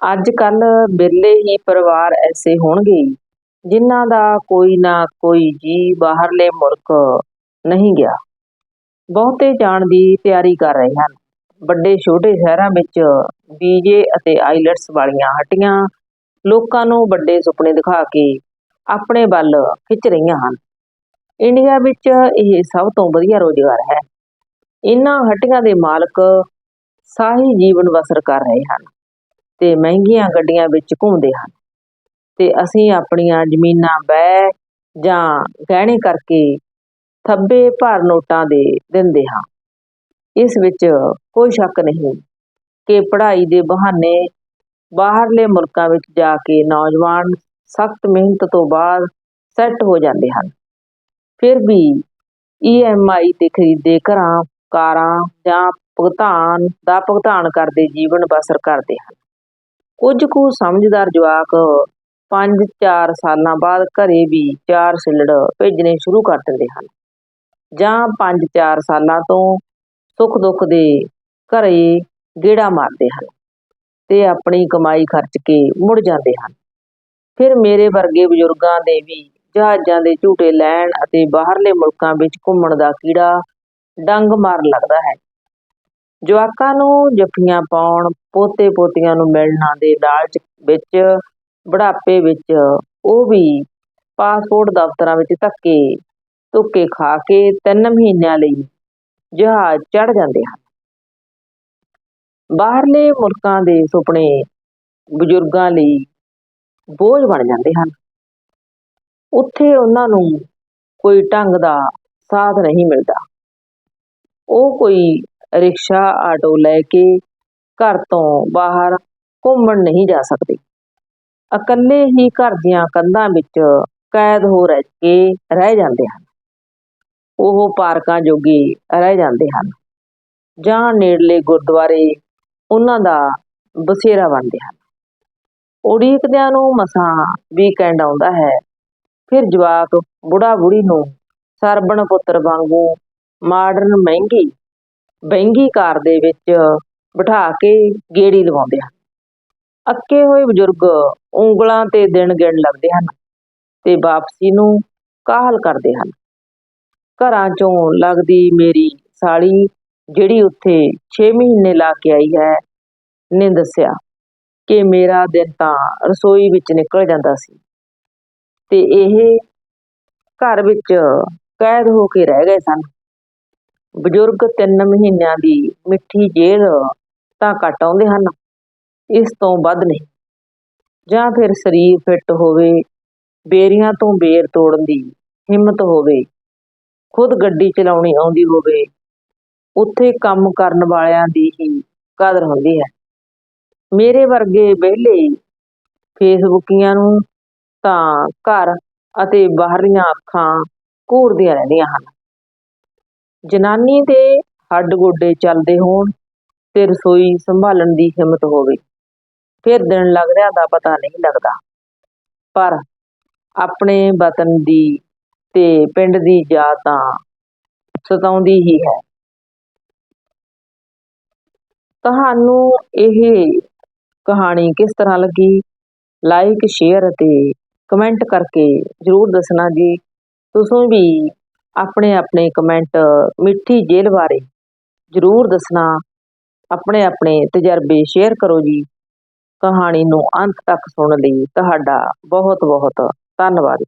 ਅੱਜ ਕੱਲ ਬਿਰਲੇ ਹੀ ਪਰਿਵਾਰ ਐਸੇ ਹੋਣਗੇ ਜਿਨ੍ਹਾਂ ਦਾ ਕੋਈ ਨਾ ਕੋਈ ਜੀ ਬਾਹਰਲੇ ਮੁਲਕ ਨਹੀਂ ਗਿਆ। ਬਹੁਤੇ ਜਾਣ ਦੀ ਤਿਆਰੀ ਕਰ ਰਹੇ ਹਨ। ਵੱਡੇ ਛੋਟੇ ਸ਼ਹਿਰਾਂ ਵਿੱਚ ਬੀਜੇ ਅਤੇ ਆਈਲਟਸ ਵਾਲੀਆਂ ਹੱਟੀਆਂ ਲੋਕਾਂ ਨੂੰ ਵੱਡੇ ਸੁਪਨੇ ਦਿਖਾ ਕੇ ਆਪਣੇ ਵੱਲ ਖਿੱਚ ਰਹੀਆਂ ਹਨ। ਇੰਡੀਆ ਵਿੱਚ ਇਹ ਸਭ ਤੋਂ ਵਧੀਆ ਰੋਜ਼ਗਾਰ ਹੈ। ਇਨ੍ਹਾਂ ਹੱਟੀਆਂ ਦੇ ਮਾਲਕ ਸਾਹੀ ਜੀਵਨ ਬਸਰ ਕਰ ਰਹੇ ਹਨ। ਤੇ ਮਹਿੰਗੀਆਂ ਗੱਡੀਆਂ ਵਿੱਚ ਘੁੰਮਦੇ ਹਨ। ਤੇ ਅਸੀਂ ਆਪਣੀਆਂ ਜ਼ਮੀਨਾਂ ਬਹਿ ਜਾਂ ਗਹਿਣੇ ਕਰਕੇ ਥੱਬੇ ਭਰ ਨੋਟਾਂ ਦੇ ਦਿੰਦੇ ਹਾਂ। ਇਸ ਵਿੱਚ ਕੋਈ ਸ਼ੱਕ ਨਹੀਂ ਕਿ ਪੜ੍ਹਾਈ ਦੇ ਬਹਾਨੇ ਬਾਹਰਲੇ ਮੁਲਕਾਂ ਵਿੱਚ ਜਾ ਕੇ ਨੌਜਵਾਨ ਸਖਤ ਮਿਹਨਤ ਤੋਂ ਬਾਅਦ ਸੈੱਟ ਹੋ ਜਾਂਦੇ ਹਨ। ਫਿਰ ਵੀ ਈਐਮਆਈ ਤੇ ਖਰੀਦੇ ਘਰਾਂ, ਕਾਰਾਂ ਜਾਂ ਭੁਗਤਾਨ ਦਾ ਭੁਗਤਾਨ ਕਰਦੇ ਜੀਵਨ ਬਸਰ ਕਰਦੇ ਹਨ। ਕੁਝ ਕੁ ਸਮਝਦਾਰ ਜਵਾਕ 5-4 ਸਾਲਾਂ ਬਾਅਦ ਘਰੇ ਵੀ ਚਾਰ ਸਿਲੜ ਭੇਜਣੇ ਸ਼ੁਰੂ ਕਰ ਦਿੰਦੇ ਹਨ। ਜਾਂ 5-4 ਸਾਲਾਂ ਤੋਂ ਸੁੱਖ ਦੁੱਖ ਦੇ ਘਰੇ ਗੇੜਾ ਮਾਰਦੇ ਹਨ ਤੇ ਆਪਣੀ ਕਮਾਈ ਖਰਚ ਕੇ ਮੁੜ ਜਾਂਦੇ ਹਨ। ਫਿਰ ਮੇਰੇ ਵਰਗੇ ਬਜ਼ੁਰਗਾਂ ਦੇ ਵੀ ਜਹਾਜ਼ਾਂ ਦੇ ਝੂਟੇ ਲੈਣ ਅਤੇ ਬਾਹਰਲੇ ਮੁਲਕਾਂ ਵਿੱਚ ਘੁੰਮਣ ਦਾ ਕੀੜਾ ਡੰਗ ਮਾਰਨ ਲੱਗਦਾ ਹੈ। ਜਵਾਕਾਂ ਨੂੰ ਜੱਫੀਆਂ ਪਾਉਣ ਪੋਤੇ ਪੋਤੀਆਂ ਨੂੰ ਮਿਲਣਾ ਦੇ ਲਾਲਚ ਵਿੱਚ, ਬੁਢਾਪੇ ਵਿੱਚ ਉਹ ਵੀ ਪਾਸਪੋਰਟ ਦਫ਼ਤਰਾਂ ਵਿੱਚ ਧੱਕੇ, ਧੁੱਕੇ ਖਾ ਕੇ ਤਿੰਨ ਮਹੀਨਿਆਂ ਲਈ ਜਹਾਜ਼ ਚੜ ਜਾਂਦੇ ਹਨ। ਬਾਹਰਲੇ ਮੁਲਕਾਂ ਦੇ ਸੁਪਨੇ ਬਜ਼ੁਰਗਾਂ ਲਈ ਬੋਝ ਬਣ ਜਾਂਦੇ ਹਨ। ਉੱਥੇ ਉਹਨਾਂ ਨੂੰ ਕੋਈ ਢੰਗ ਦਾ ਸਾਥ ਨਹੀਂ ਮਿਲਦਾ। ਉਹ ਕੋਈ ਰਿਕਸ਼ਾ, ਆਟੋ ਲੈ ਕੇ ਘਰ ਤੋਂ ਬਾਹਰ ਘੁੰਮਣ ਨਹੀਂ ਜਾ ਸਕਦੇ। ਇਕੱਲੇ ਹੀ ਘਰ ਦੀਆਂ ਕੰਧਾਂ ਵਿੱਚ ਕੈਦ ਹੋ ਰਹਿ ਕੇ ਰਹਿ ਜਾਂਦੇ ਹਨ। ਉਹ ਪਾਰਕਾਂ ਜੋਗੇ ਰਹਿ ਜਾਂਦੇ ਹਨ ਜਾਂ ਨੇੜਲੇ ਗੁਰਦੁਆਰੇ ਉਹਨਾਂ ਦਾ ਬਸੇਰਾ ਬਣਦੇ ਹਨ। ਉਡੀਕਦਿਆਂ ਨੂੰ ਮਸਾਂ ਵੀਕਐਂਡ ਆਉਂਦਾ ਹੈ, ਫਿਰ ਜਵਾਕ ਬੁੜਾ ਬੁੜੀ ਨੂੰ ਸਰਬਣ ਪੁੱਤਰ ਵਾਂਗੂ ਮਾਡਰਨ ਮਹਿੰਗੀ ਬਹਿੰਗੀ ਕਾਰ ਦੇ ਵਿੱਚ ਬਿਠਾ ਕੇ ਗੇੜੀ ਲਵਾਉਂਦੇ ਹਨ। ਅੱਕੇ ਹੋਏ ਬਜ਼ੁਰਗ ਉਂਗਲਾਂ ਤੇ ਦਿਨ ਗਿਣ ਲੱਗਦੇ ਹਨ ਤੇ ਵਾਪਸੀ ਨੂੰ ਕਾਹਲ ਕਰਦੇ ਹਨ। ਘਰਾਂ ਚੋਂ ਲੱਗਦੀ ਮੇਰੀ ਸਾਲੀ ਜਿਹੜੀ ਉੱਥੇ 6 ਮਹੀਨੇ ਲਾ ਕੇ ਆਈ ਹੈ, ਨੇ ਦੱਸਿਆ ਕਿ ਮੇਰਾ ਦਿਨ ਤਾਂ ਰਸੋਈ ਵਿੱਚ ਨਿਕਲ ਜਾਂਦਾ ਸੀ ਤੇ ਇਹ ਘਰ ਵਿੱਚ ਕੈਦ ਹੋ ਕੇ ਰਹਿ ਗਏ ਸਨ। ਬਜ਼ੁਰਗ ਤਿੰਨ ਮਹੀਨਿਆਂ ਦੀ ਮਿੱਠੀ ਜੇਲ੍ਹ ਤਾਂ ਕੱਟ ਆਉਂਦੇ ਹਨ, ਇਸ ਤੋਂ ਵੱਧ ਨਹੀਂ। ਜਾਂ ਫਿਰ ਸਰੀਰ ਫਿੱਟ ਹੋਵੇ, ਬੇਰੀਆਂ ਤੋਂ ਬੇਰ ਤੋੜਨ ਦੀ ਹਿੰਮਤ ਹੋਵੇ, ਖੁਦ ਗੱਡੀ ਚਲਾਉਣੀ ਆਉਂਦੀ ਹੋਵੇ, ਉੱਥੇ ਕੰਮ ਕਰਨ ਵਾਲਿਆਂ ਦੀ ਹੀ ਕਦਰ ਹੁੰਦੀ ਹੈ। ਮੇਰੇ ਵਰਗੇ ਵਿਹਲੇ ਫੇਸਬੁੱਕੀਆਂ ਨੂੰ ਤਾਂ ਘਰ ਅਤੇ ਬਾਹਰੀਆਂ ਅੱਖਾਂ ਘੂਰਦੀਆਂ ਰਹਿੰਦੀਆਂ ਹਨ। ਜਨਾਨੀ ਦੇ ਹੱਡ ਗੋਡੇ ਚੱਲਦੇ ਹੋਣ ਤੇ ਰਸੋਈ ਸੰਭਾਲਣ ਦੀ ਹਿੰਮਤ ਹੋਵੇ। ਫਿਰ ਦਿਨ ਲੱਗਦਿਆਂ ਦਾ ਪਤਾ ਨਹੀਂ ਲੱਗਦਾ। ਪਰ ਆਪਣੇ ਵਤਨ ਦੀ ਤੇ ਪਿੰਡ ਦੀ ਯਾਦ ਤਾਂ ਸਤਾਉਂਦੀ ਹੀ ਹੈ। ਤੁਹਾਨੂੰ ਇਹ ਕਹਾਣੀ ਕਿਸ ਤਰ੍ਹਾਂ ਲੱਗੀ? ਲਾਈਕ ਸ਼ੇਅਰ ਅਤੇ ਕਮੈਂਟ ਕਰਕੇ ਜ਼ਰੂਰ ਦੱਸਣਾ ਜੀ। ਤੁਸੀਂ ਵੀ ਆਪਣੇ ਆਪਣੇ ਕਮੈਂਟ ਮਿੱਠੀ ਜੇਲ੍ਹ ਬਾਰੇ ਜ਼ਰੂਰ ਦੱਸਣਾ। ਆਪਣੇ ਆਪਣੇ ਤਜਰਬੇ ਸ਼ੇਅਰ ਕਰੋ ਜੀ। ਕਹਾਣੀ ਨੂੰ ਅੰਤ ਤੱਕ ਸੁਣਨ ਲਈ। ਤੁਹਾਡਾ ਬਹੁਤ ਬਹੁਤ ਧੰਨਵਾਦ